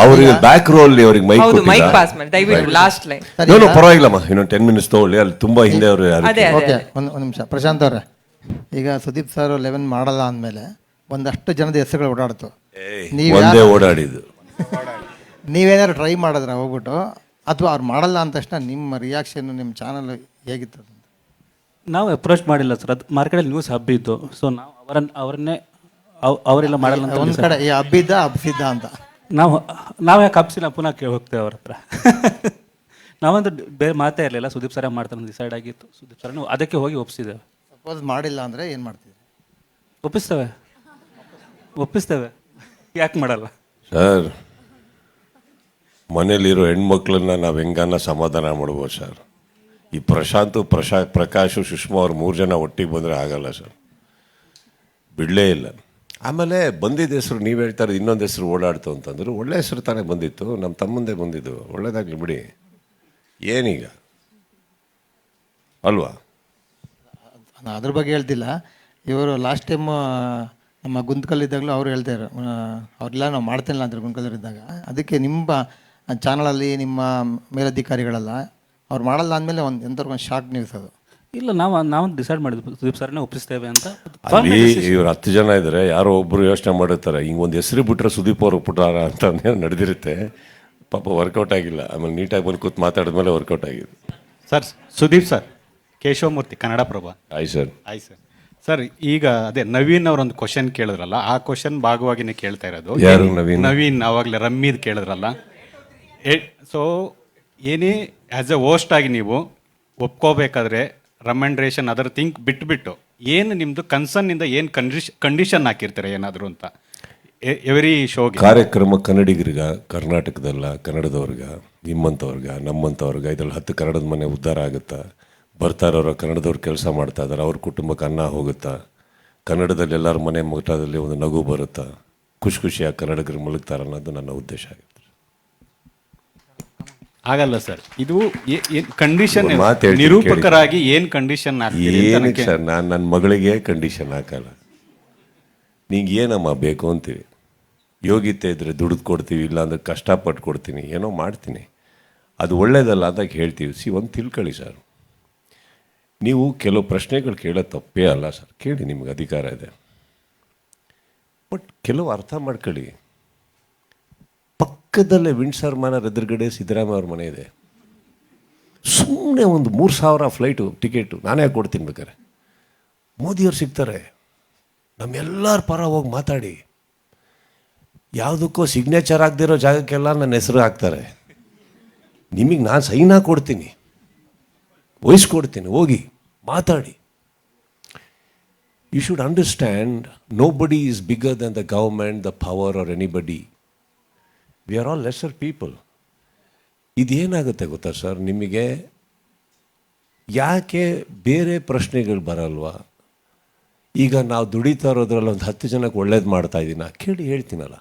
ಅವ್ರಿಗೆ back roll ಅಲ್ಲಿ ಅವ್ರಿಗೆ ಮೈಕ್ ಹೌದು ಮೈಕ್ ಪಾಸ್ ಮಾಡಿ. ದಯವಿಟ್ಟು ಲಾಸ್ಟ್ ಲೈನ್ ನೋ ನೋ ಪರವಾಗಿಲ್ಲಮ್ಮ ಇನ್ನೊಂದು ಟೆನ್ ಮಿನಿಟ್ಸ್ ತಗೊಳ್ಳಿ. ಅಲ್ಲಿ ತುಂಬಾ ಹಿಂದೆ ಅವರು ಯಾರು ಅದೇ ಅದೇ ಓಕೆ ಒಂದು ಒಂದು ನಿಮಿಷ. ಪ್ರಶಾಂತ್ ಅವರೇ ಈಗ ಸುದೀಪ್ ಸರ್ ಲೆವೆನ್ ಮಾಡಲ್ಲ ಅಂದಮೇಲೆ ಒಂದಷ್ಟು ಜನದ ಹೆಸರುಗಳು ಓಡಾಡ್ತು. ನೀವು ಒಂದೇ ಓಡಾಡಿದ್ದು. ನೀವೇನಾದ್ರು ಟ್ರೈ ಮಾಡಿದ್ರೆ ಹೋಗ್ಬಿಟ್ಟು? ಅಥವಾ ಅವ್ರು ಮಾಡಲ್ಲ ಅಂದ ತಕ್ಷಣ ನಿಮ್ಮ ರಿಯಾಕ್ಷನ್ ನಿಮ್ಮ ಚಾನಲ್ ಹೇಗಿತ್ತು ಅಂತ ನಾವು ಅಪ್ರೋಚ್ ಮಾಡಿಲ್ಲ ಸರ್ ಅದು ಮಾರ್ಕೆಟಲ್ಲಿ ನ್ಯೂಸ್ ಹಬ್ಬಿತ್ತು ಸೊ ನಾವು ಅವರನ್ನ ಅವರನ್ನೇ ಅವ್- ಅವರೆಲ್ಲ ಮಾಡಲ್ಲ ಅಂತ ಒಂದು ಕಡೆ ಈ ಹಬ್ಬಿದ್ದ ಹಬ್ಬಿಸಿದ್ದ ಅಂತ. ನಾವು ನಾವು ಯಾಕೆ ಹಬ್ಸಿಲ್ಲ ಪುನಃ ಕೇಳಿ ಹೋಗ್ತೇವೆ ಅವ್ರ ಹತ್ರ. ನಾವಂದ್ರೆ ಬೇರೆ ಮಾತೇ ಇರಲಿಲ್ಲ ಸುದೀಪ್ ಸರ ಮಾಡ್ತಾರೆ ಡಿಸೈಡ್ ಆಗಿತ್ತು. ಸುದೀಪ್ ಸರ್ ಅದಕ್ಕೆ ಹೋಗಿ ಒಪ್ಪಿಸಿದ್ದೇವೆ ಸಪೋಸ್ ಮಾಡಿಲ್ಲ ಅಂದರೆ ಏನು ಮಾಡ್ತೀವಿ ಒಪ್ಪಿಸ್ತೇವೆ. ಒಪ್ಪಿಸ್ತೇವೆ. ಯಾಕೆ ಮಾಡಲ್ಲ? ಸರ್ ಮನೇಲಿರೋ ಹೆಣ್ಮಕ್ಳನ್ನ ನಾವು ಹೆಂಗನ್ನ ಸಮಾಧಾನ ಮಾಡ್ಬೋದು ಸರ್ ಈ ಪ್ರಶಾಂತ್ ಪ್ರಶಾ ಪ್ರಕಾಶ್ ಸುಷ್ಮಾ ಅವ್ರು ಮೂರು ಜನ ಒಟ್ಟಿಗೆ ಬಂದರೆ ಆಗಲ್ಲ ಸರ್ ಬಿಡಲೇ ಇಲ್ಲ. ಆಮೇಲೆ ಬಂದಿದ್ದ ಹೆಸರು, ನೀವು ಹೇಳ್ತಾರೆ ಇನ್ನೊಂದು ಹೆಸರು ಓಡಾಡ್ತು ಅಂತಂದ್ರು, ಒಳ್ಳೆ ಹೆಸರು ತಾನೇ ಬಂದಿತ್ತು ನಮ್ಮ ತಮ್ಮಂದೇ ಬಂದಿದ್ದು, ಒಳ್ಳೇದಾಗಲಿ ಬಿಡಿ. ಏನೀಗ? ಅಲ್ವಾ? ನಾನು ಅದ್ರ ಬಗ್ಗೆ ಹೇಳ್ತಿಲ್ಲ ಇವರು ಲಾಸ್ಟ್ ಟೈಮ್ ನಮ್ಮ ಗುಂತ್ಕಲ್ಲಿದ್ದಾಗಲೂ ಅವ್ರು ಹೇಳ್ತಾರೆ ಅವ್ರೆಲ್ಲ ನಾವು ಮಾಡ್ತಿಲ್ಲ ಅಂದ್ರೆ ಇದ್ದಾಗ. ಅದಕ್ಕೆ ನಿಮ್ಮ ಚಾನಲಲ್ಲಿ ನಿಮ್ಮ ಮೇಲಧಿಕಾರಿಗಳೆಲ್ಲ, ಅವ್ರು ಮಾಡಲ್ಲ ಅಂದಮೇಲೆ ಒಂದು ಎಂಥವ್ರಿಗೊಂದು ಶಾಕ್ ನ್ಯೂಸ್ ಅದು ಇಲ್ಲ ನಾವು ನಾವು ಡಿಸೈಡ್ ಮಾಡಿದ್ವಿ ಸುದೀಪ್ ಸರ್ನೇ ಒಪ್ಪಿಸ್ತೇವೆ ಅಂತ ಅಲ್ಲಿ ಇವ್ರು ಹತ್ತು ಜನ ಇದ್ದಾರೆ ಯಾರೋ ಒಬ್ಬರು ಯೋಚನೆ ಮಾಡಿರ್ತಾರೆ ಹಿಂಗೆ ಒಂದು ಹೆಸರು ಬಿಟ್ರೆ ಸುದೀಪ್ ಅವ್ರು ಬಿಟ್ಟಾರ ಅಂತ ನಡೆದಿರುತ್ತೆ. ಪಾಪ ವರ್ಕೌಟ್ ಆಗಿಲ್ಲ ಆಮೇಲೆ ನೀಟಾಗಿ ಬಂದು ಕೂತ್ ಮಾತಾಡಿದ್ಮೇಲೆ ವರ್ಕೌಟ್ ಆಗಿದೆ. Sir Sudeep sir Keshavamurthy Kannadaprabha. ಆಯ್ ಸರ್ ಆಯ್ ಸರ್ ಸರ್ ಈಗ ಅದೇ ನವೀನ್ ಅವರೊಂದು ಕ್ವಶನ್ ಕೇಳಿದ್ರಲ್ಲ ಆ ಕ್ವಶನ್ ಭಾಗವಾಗಿನೇ ಕೇಳ್ತಾ ಇರೋದು. ಯಾರು ನವೀನ್? ನವೀನ್ ಅವಾಗಲೇ ರಮ್ಮಿದ್ ಕೇಳಿದ್ರಲ್ಲ. ಸೊ ಏನೇ ಆ್ಯಸ್ ಎ ಓಸ್ಟ್ ಆಗಿ ನೀವು ಒಪ್ಕೋಬೇಕಾದ್ರೆ ರೆಮಂಡ್ರೇಷನ್ ಅದರ್ ಥಿಂಕ್ ಬಿಟ್ಬಿಟ್ಟು ಏನು ನಿಮ್ಮದು ಕನ್ಸರ್ನಿಂದ ಏನು ಕಂಡೀಷ್ ಕಂಡೀಷನ್ ಹಾಕಿರ್ತಾರೆ ಏನಾದರೂ ಅಂತ? ಎವರಿ ಶೋ ಕಾರ್ಯಕ್ರಮ ಕನ್ನಡಿಗರಿಗ, ಕರ್ನಾಟಕದಲ್ಲ, ಕನ್ನಡದವ್ರಿಗ, ನಿಮ್ಮಂಥವ್ರಿಗ, ನಮ್ಮಂಥವ್ರಿಗ, ಇದ್ರಲ್ಲಿ ಹತ್ತು ಕನ್ನಡದ ಮನೆ ಉದ್ಧಾರ ಆಗುತ್ತಾ? ಬರ್ತಾ ಇರೋರು ಕನ್ನಡದವ್ರು ಕೆಲಸ ಮಾಡ್ತಾ ಇದ್ದಾರೆ ಅವ್ರ ಕುಟುಂಬಕ್ಕೆ ಅನ್ನ ಹೋಗುತ್ತಾ? ಕನ್ನಡದಲ್ಲಿ ಎಲ್ಲರ ಮನೆ ಮಠದಲ್ಲಿ ಒಂದು ನಗು ಬರುತ್ತಾ? ಖುಷಿ ಖುಷಿಯಾಗಿ ಕನ್ನಡಿಗರು ಮಲಗ್ತಾರೆ ಅನ್ನೋದು ನನ್ನ ಉದ್ದೇಶ ಆಗಿತ್ತು. ಆಗಲ್ಲ ಸರ್. ಇದು ಕಂಡೀಷನ್ ನಿರೂಪಕರಾಗಿ ಏನ್ ಕಂಡೀಷನ್ ಏನಕ್ಕೆ ಸರ್ ನಾನು ನನ್ನ ಮಗಳಿಗೆ ಕಂಡೀಷನ್ ಹಾಕಲ್ಲ. ನಿಂಗೆ ಏನಮ್ಮ ಬೇಕು ಅಂತೀವಿ ಯೋಗ್ಯತೆ ಇದ್ರೆ ದುಡ್ದು ಕೊಡ್ತೀವಿ ಇಲ್ಲಾಂದ್ರೆ ಕಷ್ಟಪಟ್ಟು ಕೊಡ್ತೀನಿ ಏನೋ ಮಾಡ್ತೀನಿ. ಅದು ಒಳ್ಳೇದಲ್ಲ ಅಂತ ಹೇಳ್ತೀವಿ ಸಿ ಒಂದು ತಿಳ್ಕೊಳ್ಳಿ ಸರ್. ನೀವು ಕೆಲವು ಪ್ರಶ್ನೆಗಳು ಕೇಳೋ ತಪ್ಪೇ ಅಲ್ಲ ಸರ್. ಕೇಳಿ ನಿಮ್ಗೆ ಅಧಿಕಾರ ಇದೆ. ಬಟ್ ಕೆಲವು ಅರ್ಥ ಮಾಡ್ಕೊಳ್ಳಿ. ಪಕ್ಕದಲ್ಲೇ ವಿಂಡ್ಸರ್ ಮನರ್ ಎದುರುಗಡೆ ಸಿದ್ದರಾಮಯ್ಯ ಅವ್ರ ಮನೆ ಇದೆ. ಸುಮ್ಮನೆ ಒಂದು ಮೂರು ಸಾವಿರ ಫ್ಲೈಟು ಟಿಕೆಟು ನಾನೇ ಕೊಡ್ತೀನಿ ಬೇಕಾರೆ ಮೋದಿಯವ್ರು ಸಿಗ್ತಾರೆ. ನಮ್ಮೆಲ್ಲರ ಪರ ಹೋಗಿ ಮಾತಾಡಿ. ಯಾವುದಕ್ಕೋ ಸಿಗ್ನೇಚರ್ ಆಗದಿರೋ ಜಾಗಕ್ಕೆಲ್ಲ ನನ್ನ ಹೆಸರು ಹಾಕ್ತಾರೆ. ನಿಮಗೆ ನಾನು ಸೈನ್ ಕೊಡ್ತೀನಿ. ವಹಿಸ್ಕೊಡ್ತೀನಿ ಹೋಗಿ ಮಾತಾಡಿ. You should understand nobody is bigger than the government the power are anybody we are all lesser people ಇದೇನಾಗುತ್ತೆ ಗೊತ್ತಾ ಸರ್? ನಿಮಗೆ ಯಾಕೆ ಬೇರೆ ಪ್ರಶ್ನೆಗಳು ಬರಲ್ವಾ? ಈಗ ನಾವು ದುಡಿತಾ ಇರೋದ್ರಲ್ಲಿ ಒಂದು ಹತ್ತು ಜನಕ್ಕೆ ಒಳ್ಳೇದು ಮಾಡ್ತಾ ಇದ್ದೀನ ಕೇಳಿ ಹೇಳ್ತೀನಲ್ಲ.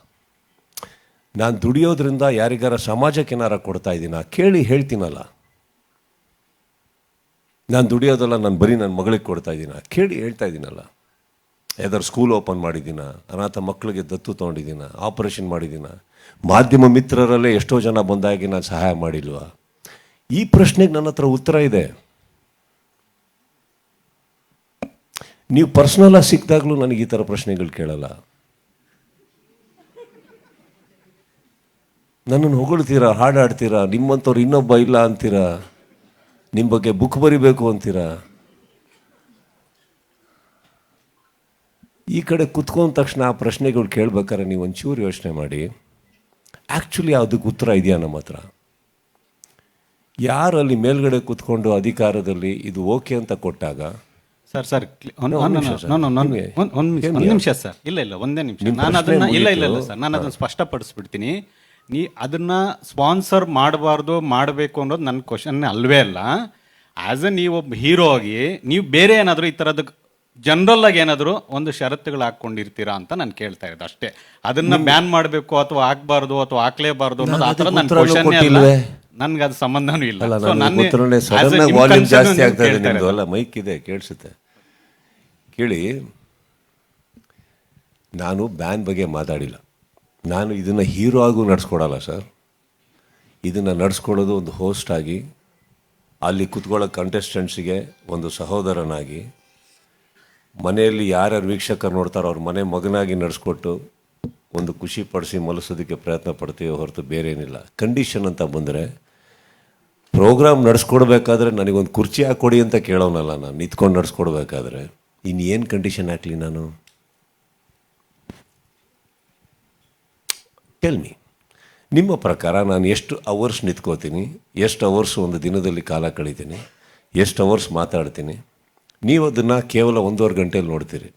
ನಾನು ದುಡಿಯೋದ್ರಿಂದ ಯಾರಿಗಾರ ಸಮಾಜಕ್ಕೆ ಏನಾರ ಕೊಡ್ತಾ ಇದ್ದೀನ ಕೇಳಿ ಹೇಳ್ತೀನಲ್ಲ. ನಾನು ದುಡಿಯೋದಲ್ಲ ನಾನು ಬರೀ ನನ್ನ ಮಗಳಿಗೆ ಕೊಡ್ತಾ ಇದ್ದೀನ ಕೇಳಿ ಹೇಳ್ತಾ ಇದ್ದೀನಲ್ಲ ಯಾವ್ದಾರು ಸ್ಕೂಲ್ ಓಪನ್ ಮಾಡಿದ್ದೀನ, ಅನಾಥ ಮಕ್ಕಳಿಗೆ ದತ್ತು ತೊಗೊಂಡಿದ್ದೀನ, ಆಪರೇಷನ್ ಮಾಡಿದ್ದೀನ, ಮಾಧ್ಯಮ ಮಿತ್ರರಲ್ಲೇ ಎಷ್ಟೋ ಜನ ಬಂದಾಗಿ ನಾನು ಸಹಾಯ ಮಾಡಿಲ್ವಾ? ಈ ಪ್ರಶ್ನೆಗೆ ನನ್ನ ಹತ್ರ ಉತ್ತರ ಇದೆ. ನೀವು ಪರ್ಸ್ನಲಾಗಿ ಸಿಕ್ಕಿದಾಗಲೂ ನನಗೆ ಈ ಥರ ಪ್ರಶ್ನೆಗಳು ಕೇಳಲ್ಲ. ನನ್ನನ್ನು ಹೊಗಳ್ತೀರಾ, ಹಾಡಾಡ್ತೀರಾ, ನಿಮ್ಮಂಥವ್ರು ಇನ್ನೊಬ್ಬ ಇಲ್ಲ ಅಂತೀರಾ, ನಿಮ್ಮ ಬಗ್ಗೆ ಬುಕ್ ಬರಿಬೇಕು ಅಂತೀರಾ? ಈ ಕಡೆ ಕುತ್ಕೊಂಡ ತಕ್ಷಣ ಆ ಪ್ರಶ್ನೆಗಳು ಕೇಳ್ಬೇಕಾದ್ರೆ ನೀವು ಒಂಚೂರು ಯೋಚನೆ ಮಾಡಿ. ಆ್ಯಕ್ಚುಲಿ ಅದಕ್ಕೆ ಉತ್ತರ ಇದೆಯಾ ನಮ್ಮ ಹತ್ರ? ಯಾರು ಅಲ್ಲಿ ಮೇಲ್ಗಡೆ ಕುತ್ಕೊಂಡು ಅಧಿಕಾರದಲ್ಲಿ ಇದು ಓಕೆ ಅಂತ ಕೊಟ್ಟಾಗ? ಸರ್ ಸರ್ ಒಂದ್ ನಿಮಿಷ ಸರ್. ಇಲ್ಲ ಇಲ್ಲ ಒಂದೇ ನಿಮಿಷ. ನಿಮ್ ನಾನು ಅದನ್ನ ಇಲ್ಲ ಇಲ್ಲ ಇಲ್ಲ ಸರ್. ನಾನು ಅದನ್ನ ಸ್ಪಷ್ಟಪಡಿಸ್ಬಿಡ್ತೀನಿ. ನೀ ಅದನ್ನ ಸ್ಪಾನ್ಸರ್ ಮಾಡಬಾರ್ದು ಮಾಡಬೇಕು ಅನ್ನೋದು ನನ್ನ ಕ್ವಶನ್ ಅಲ್ವೇ ಅಲ್ಲ. ಆಸ್ ಎ ನೀವು ಒಬ್ಬ ಹೀರೋ ಆಗಿ ನೀವು ಬೇರೆ ಏನಾದರೂ ಈ ಥರದ ಜನರಲ್ ಆಗಿ ಏನಾದರೂ ಒಂದು ಷರತ್ತುಗಳು ಹಾಕೊಂಡಿರ್ತೀರಾ ಅಂತ ನಾನು ಕೇಳ್ತಾ ಇರೋದು ಅಷ್ಟೇ. ಅದನ್ನ ಬ್ಯಾನ್ ಮಾಡಬೇಕು ಅಥವಾ ಹಾಕ್ಬಾರ್ದು ಅಥವಾ ಹಾಕ್ಲೇಬಾರ್ದು ಅನ್ನೋದು ಆ ಥರ ನನ್ನ ಅದಕ್ಕೆ ಉತ್ತರನೂ ಕ್ವಶನ್ ಅಲ್ಲ. ನನ್ಗೆ ಅದು ಸಂಬಂಧನೂ ಇಲ್ಲ. ಅಲ್ಲ So, ನನ್ನ- ಗೊತ್ತಿರೋಣ as a ವಾಲ್ಯೂಮ್ concern ಜಾಸ್ತಿ ನೀವು ಆಗ್ತಾ ಇದೆ ಕೇಳ್ತಾ ನಿಮ್ದು. ಇರೋದು. ಅಲ್ಲ ಮೈಕ್ ಇದೆ ಕೇಳಿಸುತ್ತೆ. ಕೇಳಿ ನಾನು ಬ್ಯಾನ್ ಬಗ್ಗೆ ಮಾತಾಡಿಲ್ಲ. ನಾನು ಇದನ್ನು ಹೀರೋ ಆಗೂ ನಡ್ಸ್ಕೊಡಲ್ಲ ಸರ್ ಇದನ್ನು ನಡ್ಸ್ಕೊಳ್ಳೋದು ಒಂದು ಹೋಸ್ಟ್ ಆಗಿ ಅಲ್ಲಿ ಕುತ್ಕೊಳ್ಳೋ ಕಂಟೆಸ್ಟೆಂಟ್ಸಿಗೆ ಒಂದು ಸಹೋದರನಾಗಿ ಮನೆಯಲ್ಲಿ ಯಾರ್ಯಾರು ವೀಕ್ಷಕರು ನೋಡ್ತಾರೋ ಅವ್ರ ಮನೆ ಮಗನಾಗಿ ನಡೆಸ್ಕೊಟ್ಟು ಒಂದು ಖುಷಿ ಪಡಿಸಿ ಮಲಸೋದಕ್ಕೆ ಪ್ರಯತ್ನ ಪಡ್ತೀವಿ ಹೊರತು ಬೇರೆ ಏನಿಲ್ಲ ಕಂಡೀಷನ್ ಅಂತ ಬಂದರೆ ಪ್ರೋಗ್ರಾಮ್ ನಡೆಸ್ಕೊಡ್ಬೇಕಾದ್ರೆ ನನಗೊಂದು ಕುರ್ಚಿ ಹಾಕ್ಕೊಡಿ ಅಂತ ಕೇಳೋನಲ್ಲ ನಾನು. ನಿಂತ್ಕೊಂಡು ನಡೆಸ್ಕೊಡ್ಬೇಕಾದ್ರೆ. ಇನ್ನೇನು ಕಂಡೀಷನ್ ಹಾಕ್ಲಿ ನಾನು? ಟೆಲ್ ನಿಮ್ಮ ಪ್ರಕಾರ ನಾನು ಎಷ್ಟು ಅವರ್ಸ್ ನಿಂತ್ಕೋತೀನಿ? ಎಷ್ಟು ಅವರ್ಸ್ ಒಂದು ದಿನದಲ್ಲಿ ಕಾಲ ಕಳೀತೀನಿ? ಎಷ್ಟು ಅವರ್ಸ್ ಮಾತಾಡ್ತೀನಿ? ನೀವು ಅದನ್ನು ಕೇವಲ ಒಂದೂವರೆ ಗಂಟೆಯಲ್ಲಿ ನೋಡ್ತೀರಿ.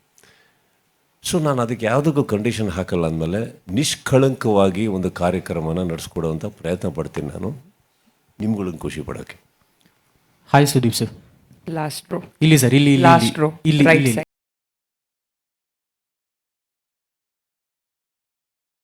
ಸೊ ನಾನು ಅದಕ್ಕೆ ಯಾವುದಕ್ಕೂ ಕಂಡೀಷನ್ ಹಾಕಲ್ಲ ಅಂದಮೇಲೆ ನಿಷ್ಕಳಂಕವಾಗಿ ಒಂದು ಕಾರ್ಯಕ್ರಮನ ನಡೆಸ್ಕೊಡುವಂಥ ಪ್ರಯತ್ನ ಪಡ್ತೀನಿ ನಾನು. ನಿಮ್ಗಳನ್ನ ಖುಷಿ ಪಡೋಕ್ಕೆ hi Sudeep sir last row ಇಲ್ಲಿ ಸರ್ ಇಲ್ಲಿ ಇಲ್ಲಿ- ಲಾಸ್ಟ್ ರೋ ಇಲ್ಲಿ ಇಲ್ಲಿ